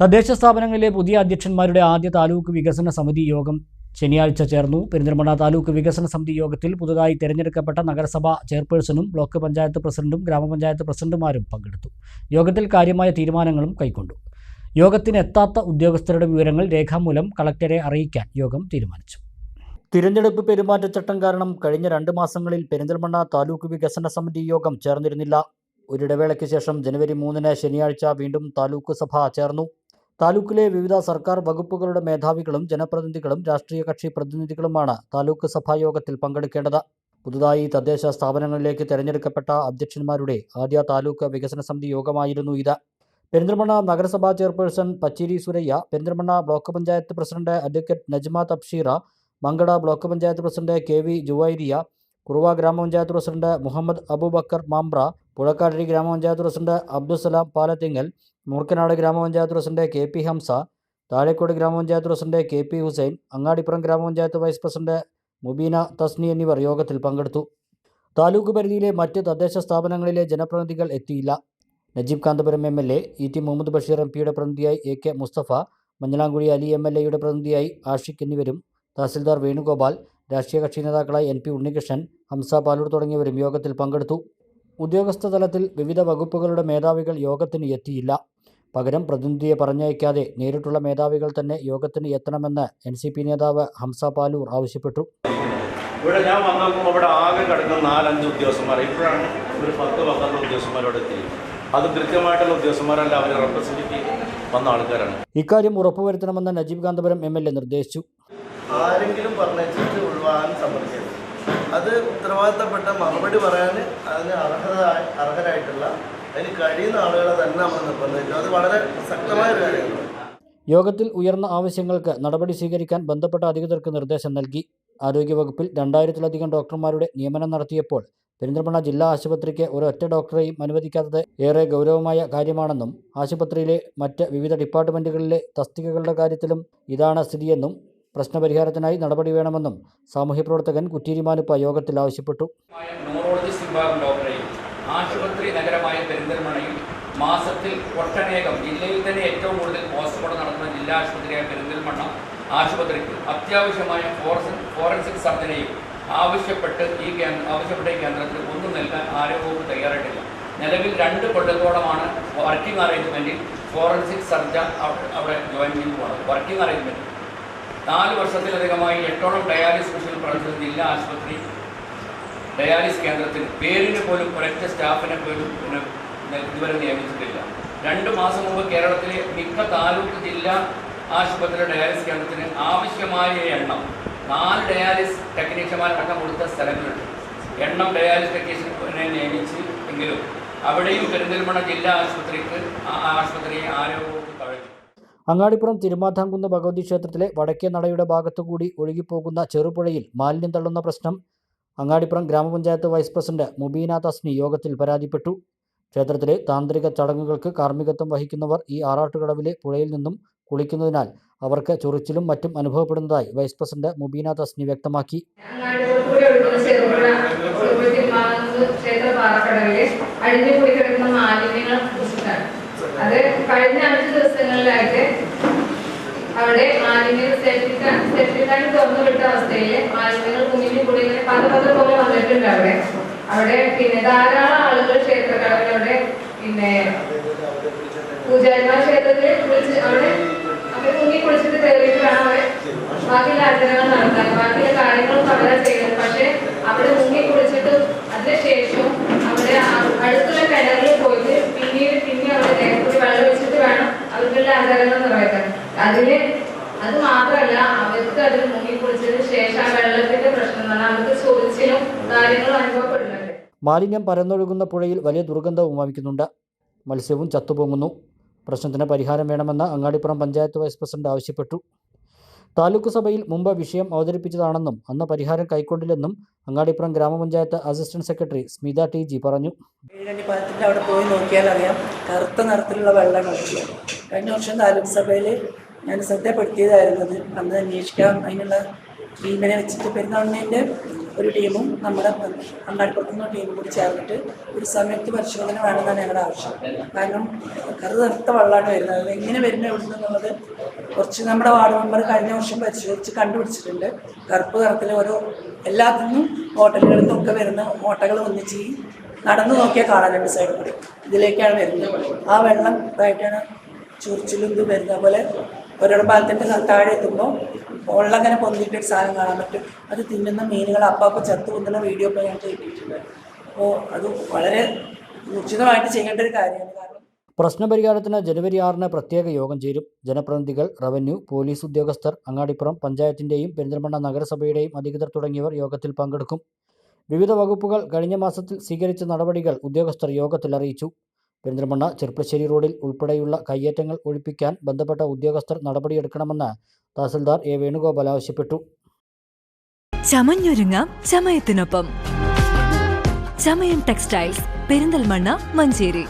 തദ്ദേശ സ്ഥാപനങ്ങളിലെ പുതിയ അധ്യക്ഷന്മാരുടെ ആദ്യ താലൂക്ക് വികസന സമിതി യോഗം ശനിയാഴ്ച ചേർന്നു. പെരിന്തൽമണ്ണ താലൂക്ക് വികസന സമിതി യോഗത്തിൽ പുതുതായി തെരഞ്ഞെടുക്കപ്പെട്ട നഗരസഭാ ചെയർപേഴ്സണും ബ്ലോക്ക് പഞ്ചായത്ത് പ്രസിഡന്റും ഗ്രാമപഞ്ചായത്ത് പ്രസിഡന്റുമാരും പങ്കെടുത്തു. യോഗത്തിൽ കാര്യമായ തീരുമാനങ്ങളും കൈക്കൊണ്ടു. യോഗത്തിന് എത്താത്ത ഉദ്യോഗസ്ഥരുടെ വിവരങ്ങൾ രേഖാമൂലം കളക്ടറെ അറിയിക്കാൻ യോഗം തീരുമാനിച്ചു. തിരഞ്ഞെടുപ്പ് പെരുമാറ്റച്ചട്ടം കാരണം കഴിഞ്ഞ രണ്ട് മാസങ്ങളിൽ പെരിന്തൽമണ്ണ താലൂക്ക് വികസന സമിതി യോഗം ചേർന്നിരുന്നില്ല. ഒരിടവേളയ്ക്ക് ശേഷം ജനുവരി മൂന്നിന് ശനിയാഴ്ച വീണ്ടും താലൂക്ക് സഭ ചേർന്നു. താലൂക്കിലെ വിവിധ സർക്കാർ വകുപ്പുകളുടെ മേധാവികളും ജനപ്രതിനിധികളും രാഷ്ട്രീയ കക്ഷി പ്രതിനിധികളുമാണ് താലൂക്ക് സഭായോഗത്തിൽ പങ്കെടുക്കേണ്ടത്. പുതുതായി തദ്ദേശ സ്ഥാപനങ്ങളിലേക്ക് തെരഞ്ഞെടുക്കപ്പെട്ട അധ്യക്ഷന്മാരുടെ ആദ്യ താലൂക്ക് വികസന സമിതി യോഗമായിരുന്നു ഇത്. പെരിന്തൽമണ്ണ നഗരസഭാ chairperson Pacheri Suraiya Perinthalmanna block panchayat president advocate Najma Thabsheera Mankada block panchayat president K V Juvairiya Kuruva ഗ്രാമപഞ്ചായത്ത് പ്രസിഡന്റ് മുഹമ്മദ് അബൂബക്കർ മാമ്പ്ര പുഴക്കാട്ടിരി ഗ്രാമപഞ്ചായത്ത് പ്രസിഡന്റ് അബ്ദുസലാം പാലത്തിങ്ങൽ മൂർക്കനാട് ഗ്രാമപഞ്ചായത്ത് president K P Hamza Thazhekode ഗ്രാമപഞ്ചായത്ത് president K P Hussain Angadippuram ഗ്രാമപഞ്ചായത്ത് വൈസ് പ്രസിഡന്റ് മുബീന തസ്നി എന്നിവർ യോഗത്തിൽ പങ്കെടുത്തു. താലൂക്ക് പരിധിയിലെ മറ്റ് തദ്ദേശ സ്ഥാപനങ്ങളിലെ ജനപ്രതിനിധികൾ എത്തിയില്ല. Najeeb Kanthapuram M L A E T Muhammad Basheer M പിയുടെ പ്രതിനിധിയായി A K Musthafa Manjalamkuzhi Ali M L എയുടെ പ്രതിനിധിയായി ആഷിഖ് എന്നിവരും തഹസിൽദാർ വേണുഗോപാൽ രാഷ്ട്രീയ കക്ഷി നേതാക്കളായി എൻ പി ഉണ്ണികൃഷ്ണൻ ഹംസ പാലൂർ തുടങ്ങിയവരും യോഗത്തിൽ പങ്കെടുത്തു. ഉദ്യോഗസ്ഥ തലത്തിൽ വിവിധ വകുപ്പുകളുടെ മേധാവികൾ യോഗത്തിന് എത്തിയില്ല. പകരം പ്രതിനിധിയെ പറഞ്ഞയക്കാതെ നേരിട്ടുള്ള മേധാവികൾ തന്നെ യോഗത്തിന് എത്തണമെന്ന് എൻ സി പി നേതാവ് ഹംസ പാലൂർ ആവശ്യപ്പെട്ടു. ഇവിടെ ഞാൻ വന്നപ്പോൾ അവിടെ ഇവിടെ ആകെ കിടക്കുന്ന നാലഞ്ച് ഉദ്യോഗസ്ഥന്മാർ ഇപ്പോഴാണ് ഒരു പത്ത് പന്ത്രണ്ട് ഉദ്യോഗസ്ഥന്മാരോട് എത്തിയത് അത് കൃത്യമായിട്ടുള്ള ഉദ്യോഗസ്ഥന്മാരല്ല അവരെ റെപ്രസെന്റ് വന്ന ആൾക്കാരാണ്. ഇക്കാര്യം ഉറപ്പുവരുത്തണമെന്ന് Najeeb Kanthapuram M L A നിർദ്ദേശിച്ചു. ആരെങ്കിലും പറഞ്ഞിട്ട് ഒഴിവാകാൻ സമ്മതിക്കരുത്. അത് ഉത്തരവാദിത്തപ്പെട്ട മറുപടി പറയാൻ അതിന് അർഹത അർഹരായിട്ടുള്ള അതിന് കഴിയുന്ന ആളുകളെ തന്നെ നമ്മൾ നിർബന്ധിക്കും അത് വളരെ ശക്തമായ ഒരു കാര്യമാണ്. യോഗത്തിൽ ഉയർന്ന ആവശ്യങ്ങൾക്ക് നടപടി സ്വീകരിക്കാൻ ബന്ധപ്പെട്ട അധികൃതർക്ക് നിർദ്ദേശം നൽകി. ആരോഗ്യവകുപ്പിൽ രണ്ടായിരത്തിലധികം ഡോക്ടർമാരുടെ നിയമനം നടത്തിയപ്പോൾ പെരിന്തൽമണ്ണ ജില്ലാ ആശുപത്രിക്ക് ഒരൊറ്റ ഡോക്ടറെയും അനുവദിക്കാത്തത് ഏറെ ഗൗരവമായ കാര്യമാണെന്നും ആശുപത്രിയിലെ മറ്റ് വിവിധ ഡിപ്പാർട്ട്മെന്റുകളിലെ തസ്തികകളുടെ കാര്യത്തിലും ഇതാണ് സ്ഥിതിയെന്നും പ്രശ്നപരിഹാരത്തിനായി നടപടി വേണമെന്നും സാമൂഹ്യപ്രവർത്തകൻ കുറ്റീരിമാനുപ്പ യോഗത്തിൽ ആവശ്യപ്പെട്ടു. ഡോക്ടറെയും ആശുപത്രി നഗരമായ പെരിന്തൽമണ്ണയിൽ മാസത്തിൽ ഒട്ടനേകം ജില്ലയിൽ തന്നെ ഏറ്റവും കൂടുതൽ പോസ്റ്റ്മോർട്ടം നടത്തുന്ന ജില്ലാ ആശുപത്രിയായ പെരിന്തൽമണ്ണ ആശുപത്രിക്ക് അത്യാവശ്യമായ ഫോറൻസിക് ഫോറൻസിക് സർജനയും ആവശ്യപ്പെട്ട് ഈ കേന്ദ്ര ആവശ്യപ്പെട്ട കേന്ദ്രത്തിൽ ഒന്നും നൽകാൻ ആരോഗ്യവകുപ്പ് തയ്യാറായിട്ടില്ല. നിലവിൽ രണ്ട് കൊല്ലത്തോളമാണ് വർക്കിംഗ് അറേഞ്ച്മെന്റിൽ ഫോറൻസിക് സർജൻ അവിടെ അവിടെ ജോയിൻ ചെയ്തു പോകുന്നത് വർക്കിംഗ് അറേഞ്ച്മെന്റ് നാല് വർഷത്തിലധികമായി എട്ടോളം ഡയാലിസിസ് മെഷീൻ പ്രവർത്തിച്ച ജില്ലാ ആശുപത്രി ഡയാലിസ് കേന്ദ്രത്തിൽ പേരിന് പോലും ഒരൊറ്റ സ്റ്റാഫിനെ പോലും ഇതുവരെ നിയമിച്ചിട്ടില്ല. രണ്ട് മാസം മുമ്പ് കേരളത്തിലെ മിക്ക താലൂക്ക് ജില്ലാ ആശുപത്രിയുടെ ഡയാലിസ് കേന്ദ്രത്തിന് ആവശ്യമായ എണ്ണം നാല് ഡയാലിസ് ടെക്നീഷ്യന്മാരടക്കം കൊടുത്ത സ്ഥലങ്ങളുണ്ട്. എണ്ണം ഡയാലിസ് ടെക്നീഷ്യനെ നിയമിച്ച് എങ്കിലും അവിടെയും പെരിന്തൽമണ്ണ ജില്ലാ ആശുപത്രിക്ക് ആശുപത്രിയെ ആരോഗ്യവകുപ്പ് തഴഞ്ഞു അങ്ങാടിപ്പുറം തിരുമാധാംകുന്ന് ഭഗവതി ക്ഷേത്രത്തിലെ വടക്കേ നടയുടെ ഭാഗത്തുകൂടി ഒഴുകിപ്പോകുന്ന ചെറുപുഴയിൽ മാലിന്യം തള്ളുന്ന പ്രശ്നം അങ്ങാടിപ്പുറം ഗ്രാമപഞ്ചായത്ത് വൈസ് പ്രസിഡന്റ് മുബീന തസ്നി യോഗത്തിൽ പരാതിപ്പെട്ടു. ക്ഷേത്രത്തിലെ താന്ത്രിക ചടങ്ങുകൾക്ക് കാർമ്മികത്വം വഹിക്കുന്നവർ ഈ ആറാട്ടുകടവിലെ പുഴയിൽ നിന്നും കുളിക്കുന്നതിനാൽ അവർക്ക് ചൊറിച്ചിലും മറ്റും അനുഭവപ്പെടുന്നതായി വൈസ് പ്രസിഡന്റ് മുബീന തസ്നി വ്യക്തമാക്കി. അത് കഴിഞ്ഞ അഞ്ച് ദിവസങ്ങളിലായിട്ട് അവിടെ മാലിന്യങ്ങൾ സേഫിക്കാൻ സേഫിക്കാൻ തുറന്നു വിട്ട അവസ്ഥയിൽ മാലിന്യങ്ങൾ കുഞ്ഞിനും കൂടി ഇങ്ങനെ പല പല പോലെ വന്നിട്ടുണ്ട് അവിടെ. അവിടെ പിന്നെ ധാരാളം ആളുകൾ അവിടെ പിന്നെ പൂജാരിമാർ ക്ഷേത്രത്തിൽ കുളിച്ച് അവിടെ അവർ കുഞ്ഞി കുളിച്ചിട്ട് കയറിയിട്ട് വേണം ബാക്കിയുള്ള ആചരണങ്ങൾ നടത്താൻ ബാക്കിയുള്ള കാര്യങ്ങളും അവരാ ചെയ്യുന്നത് പക്ഷെ അവിടെ മുങ്ങി കുളിച്ചിട്ട് അതിനുശേഷം അവിടെ ആ- അടുത്തുള്ള കിണറിൽ പോയിട്ട് പിന്നീട് പിന്നെ അവിടെ ദേഹത്തിൽ വെള്ളം വെച്ചിട്ട് വേണം അവർക്കുള്ള ആചാരങ്ങൾ നിറവേറ്റാൻ അതിന് അത് മാത്രമല്ല അവർക്ക് അതിൽ മുങ്ങി കുളിച്ചതിന് ശേഷം ആ വെള്ളത്തിന്റെ പ്രശ്നം എന്ന് പറഞ്ഞാൽ അവർക്ക് ചൊറിച്ചിലും കാര്യങ്ങളും അനുഭവപ്പെടുന്നുണ്ട്. മാലിന്യം പരന്നൊഴുകുന്ന പുഴയിൽ വലിയ ദുർഗന്ധവും വമിക്കുന്നുണ്ട് മത്സ്യവും ചത്തുപൊങ്ങുന്നു. പ്രശ്നത്തിന് പരിഹാരം വേണമെന്ന് അങ്ങാടിപ്പുറം പഞ്ചായത്ത് വൈസ് പ്രസിഡന്റ് ആവശ്യപ്പെട്ടു. താലൂക്ക് സഭയിൽ മുമ്പ് വിഷയം അവതരിപ്പിച്ചതാണെന്നും അന്ന് പരിഹാരം കൈക്കൊണ്ടില്ലെന്നും അങ്ങാടിപ്പുറം ഗ്രാമപഞ്ചായത്ത് assistant secretary Smitha T G പറഞ്ഞു. അവിടെ പോയി നോക്കിയാൽ അറിയാം കറുത്ത നിറത്തിലുള്ള വെള്ളം കഴിഞ്ഞ വർഷം താലൂക്ക് സഭയിൽ ഞാൻ ശ്രദ്ധപ്പെടുത്തിയതായിരുന്നത് അന്ന് അന്വേഷിക്കാം. അതിനുള്ള ടീമിനെ വെച്ചിട്ട് പെരുന്നാളിന്റെ ഒരു ടീമും നമ്മുടെ അങ്ങാടിപ്പുറത്തുനിന്ന് ടീമും കൂടി ചേർന്നിട്ട് ഒരു സമയത്ത് പരിശോധന വേണമെന്നാണ് ഞങ്ങളുടെ ആവശ്യം. കാരണം കറു കറുതറുത്ത വെള്ളമാണ് വരുന്നത്. അത് എങ്ങനെ വരുന്നത് എവിടെ നിന്നുള്ളത് കുറച്ച് നമ്മുടെ വാർഡ് മെമ്പർ കഴിഞ്ഞ വർഷം പരിശോധിച്ച് കണ്ടുപിടിച്ചിട്ടുണ്ട്. കറുപ്പ് നിറത്തിൽ ഓരോ എല്ലാത്തിനും ഹോട്ടലുകളിൽ നിന്നൊക്കെ വരുന്ന ഓട്ടകൾ ഒന്നിച്ച് ഈ നടന്നു നോക്കിയാൽ കാണാൻ രണ്ട് സൈഡിൽ കൂടി. ഇതിലേക്കാണ് വരുന്നത്. ആ വെള്ളം ഇതായിട്ടാണ് ചുറിച്ചിലും ഇത് വരുന്ന പോലെ ഒരിട ഭാഗത്തിന്റെ താഴെ എത്തുമ്പോൾ ഉള്ളങ്ങനെ അങ്ങനെ പൊന്തിയിട്ട് സാധനം കാണാൻ പറ്റും. അത് തിന്നുന്ന മീനുകൾ അപ്പം ചത്തു കൊണ്ടുള്ള വീഡിയോ ഇപ്പോൾ ഞാൻ കിട്ടിയിട്ടുണ്ട് അപ്പോൾ അത് വളരെ ഉചിതമായിട്ട് ചെയ്യേണ്ട ഒരു കാര്യമാണ്. പ്രശ്നപരിഹാരത്തിന് ജനുവരി ആറിന് പ്രത്യേക യോഗം ചേരും. ജനപ്രതിനിധികൾ റവന്യൂ പോലീസ് ഉദ്യോഗസ്ഥർ അങ്ങാടിപ്പുറം പഞ്ചായത്തിന്റെയും പെരിന്തൽമണ്ണ നഗരസഭയുടെയും അധികൃതർ തുടങ്ങിയവർ യോഗത്തിൽ പങ്കെടുക്കും. വിവിധ വകുപ്പുകൾ കഴിഞ്ഞ മാസത്തിൽ സ്വീകരിച്ച നടപടികൾ ഉദ്യോഗസ്ഥർ യോഗത്തിൽ അറിയിച്ചു. പെരിന്തൽമണ്ണ ചെർപ്പശ്ശേരി റോഡിൽ ഉൾപ്പെടെയുള്ള കയ്യേറ്റങ്ങൾ ഒഴിപ്പിക്കാൻ ബന്ധപ്പെട്ട ഉദ്യോഗസ്ഥർ നടപടിയെടുക്കണമെന്ന് തഹസിൽദാർ എ വേണുഗോപാൽ ആവശ്യപ്പെട്ടു. ചമഞ്ഞൊരുങ്ങാം ചമയത്തിനൊപ്പം. ചമയം ടെക്സ്റ്റൈൽസ് പെരിന്തൽമണ്ണ മഞ്ചേരി.